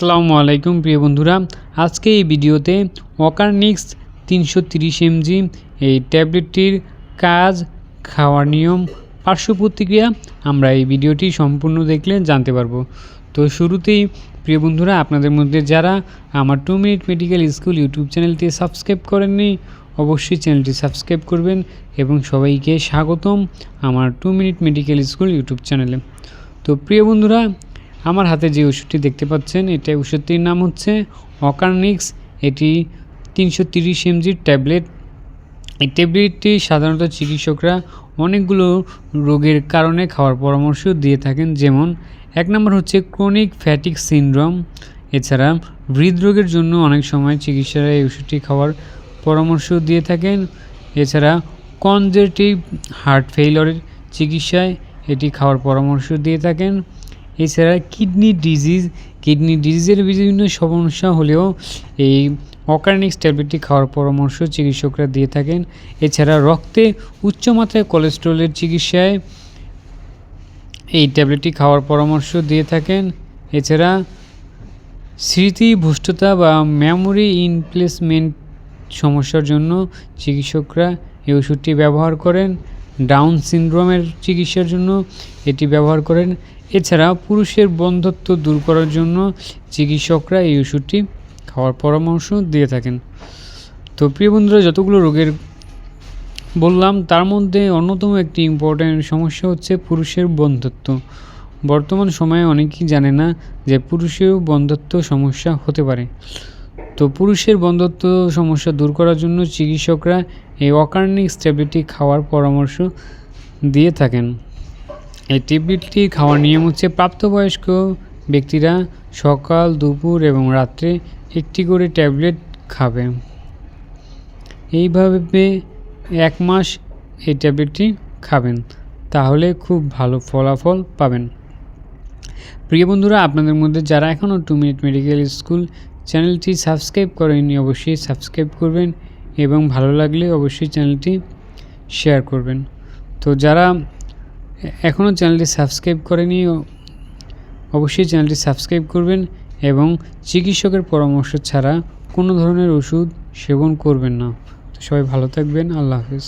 আসসালামু আলাইকুম, প্রিয় বন্ধুরা। আজকে এই ভিডিওতে ওয়াকারনিক্স তিনশো তিরিশ এমজি এই ট্যাবলেটটির কাজ, খাওয়ার নিয়ম, পার্শ্ব প্রতিক্রিয়া আমরা এই ভিডিওটি সম্পূর্ণ দেখলে জানতে পারব। তো শুরুতেই, প্রিয় বন্ধুরা, আপনাদের মধ্যে যারা আমার two minute medical school YouTube চ্যানেলটি সাবস্ক্রাইব করেননি, অবশ্যই চ্যানেলটি সাবস্ক্রাইব করবেন এবং সবাইকে স্বাগতম আমার two minute medical school YouTube চ্যানেলে তো প্রিয় বন্ধুরা আমার হাতে যে ওষুধটি দেখতে পাচ্ছেন এটা ওষুধটির নাম হচ্ছে অকার্নিক্স। এটি তিনশো তিরিশ এমজির ট্যাবলেট। এই ট্যাবলেটটি সাধারণত চিকিৎসকরা অনেকগুলো রোগের কারণে খাওয়ার পরামর্শ দিয়ে থাকেন। যেমন, এক নম্বর হচ্ছে ক্রনিক ফ্যাটিক সিনড্রোম এছাড়া হৃদরোগের জন্য অনেক সময় চিকিৎসারা এই ওষুধটি খাওয়ার পরামর্শ দিয়ে থাকেন। এছাড়া কনজেটিভ হার্ট ফেইলরের চিকিৎসায় এটি খাওয়ার পরামর্শ দিয়ে থাকেন। এছাড়া কিডনি ডিজিজ, কিডনি ডিজিজের বিভিন্ন সমস্যা হলেও এই অকার্নিক্স ট্যাবলেটটি খাওয়ার পরামর্শ চিকিৎসকরা দিয়ে থাকেন। এছাড়া রক্তে উচ্চমাত্রায় কোলেস্ট্রলের চিকিৎসায় এই ট্যাবলেটটি খাওয়ার পরামর্শ দিয়ে থাকেন। এছাড়া স্মৃতি ভ্রষ্টতা বা মেমোরি ইনপ্লেসমেন্ট সমস্যার জন্য চিকিৎসকরা এই ওষুধটি ব্যবহার করেন। ডাউন সিনড্রোমের চিকিৎসার জন্য এটি ব্যবহার করেন। এছাড়া পুরুষের বন্ধত্ব দূর করার জন্য চিকিৎসকরা এই ওষুধটি খাওয়ার পরামর্শ দিয়ে থাকেন। তো প্রিয় বন্ধুরা, যতগুলো রোগের বললাম, তার মধ্যে অন্যতম একটি ইম্পর্ট্যান্ট সমস্যা হচ্ছে পুরুষের বন্ধত্ব। বর্তমান সময়ে অনেকেই জানে না যে পুরুষেরও বন্ধত্ব সমস্যা হতে পারে। তো পুরুষের বন্ধত্ব সমস্যা দূর করার জন্য চিকিৎসকরা এই অকার্নিক্স ট্যাবলেটটি খাওয়ার পরামর্শ দিয়ে থাকেন। এই ট্যাবলেটটি খাওয়ার নিয়ম হচ্ছে প্রাপ্তবয়স্ক ব্যক্তিরা সকাল, দুপুর এবং রাত্রে একটি করে ট্যাবলেট খাবে। এইভাবে এক মাস এই ট্যাবলেটটি খাবেন, তাহলে খুব ভালো ফলাফল পাবেন। প্রিয় বন্ধুরা, আপনাদের মধ্যে যারা এখনও টু মিনিট মেডিকেল স্কুল চ্যানেলটি সাবস্ক্রাইব করেননি, অবশ্যই সাবস্ক্রাইব করবেন এবং ভালো লাগলে অবশ্যই চ্যানেলটি শেয়ার করবেন। তো যারা এখনও চ্যানেলটি সাবস্ক্রাইব করেনি, অবশ্যই চ্যানেলটি সাবস্ক্রাইব করবেন এবং চিকিৎসকের পরামর্শ ছাড়া কোনো ধরনের ওষুধ সেবন করবেন না। তো সবাই ভালো থাকবেন, আল্লাহ হাফিজ।